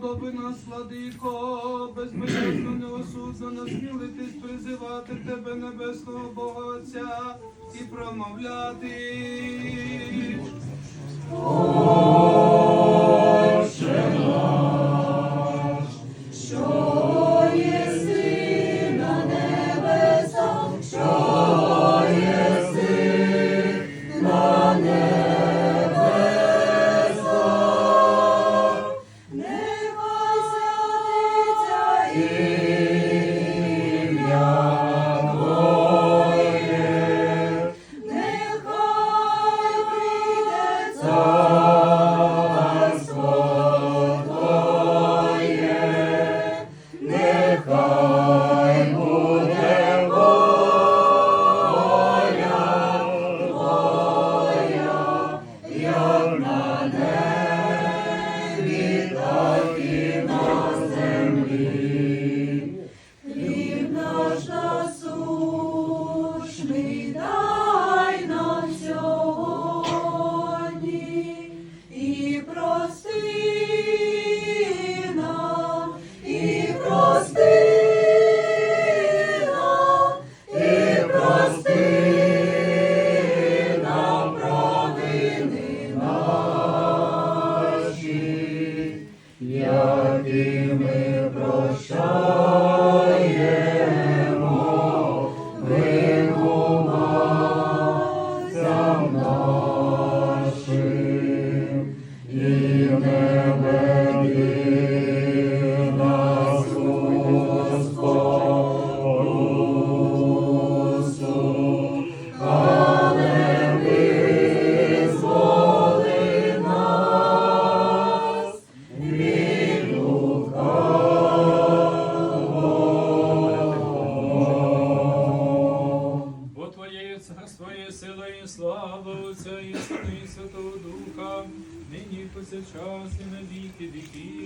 сподоби нас, владико, безмежно неосудно насмілитись призивати тебе, небесного Бога Отця, і промовляти. show. слава Отця і і Святого Духа, нині повсякчас і на віки віків.